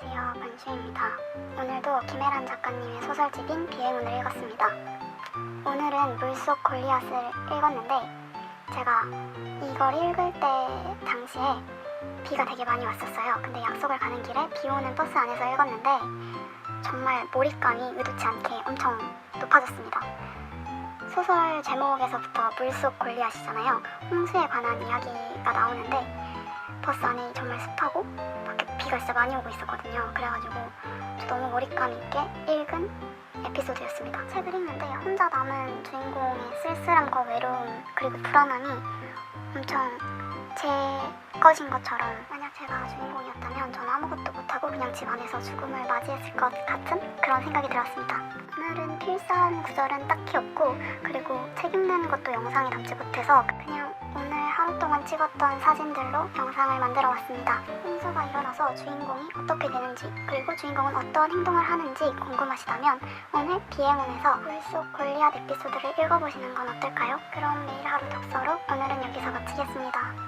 안녕하세요. 반슈입니다. 오늘도 김혜란 작가님의 소설집인 비행운을 읽었습니다. 오늘은 물속 골리앗을 읽었는데 제가 이걸 읽을 때 당시에 비가 되게 많이 왔었어요. 근데 약속을 가는 길에 비 오는 버스 안에서 읽었는데 정말 몰입감이 의도치 않게 엄청 높아졌습니다. 소설 제목에서부터 물속 골리앗이잖아요. 홍수에 관한 이야기가 나오는데 버스 안이 정말 습하고 비가 진짜 많이 오고 있었거든요. 그래가지고 저 너무 몰입감 있게 읽은 에피소드였습니다. 책을 읽는데 혼자 남은 주인공의 쓸쓸함과 외로움 그리고 불안함이 엄청 제 것인 것처럼 만약 제가 주인공이었다면 저는 아무것도 못하고 그냥 집 안에서 죽음을 맞이했을 것 같은 그런 생각이 들었습니다. 오늘은 필사한 구절은 딱히 없고 그리고 책 읽는 것도 영상에 담지 못해서 그냥 찍었던 사진들로 영상을 만들어 왔습니다. 홍수가 일어나서 주인공이 어떻게 되는지 그리고 주인공은 어떤 행동을 하는지 궁금하시다면 오늘 비행운에서 물속 골리앗 에피소드를 읽어보시는 건 어떨까요? 그럼 매일 하루 독서로 오늘은 여기서 마치겠습니다.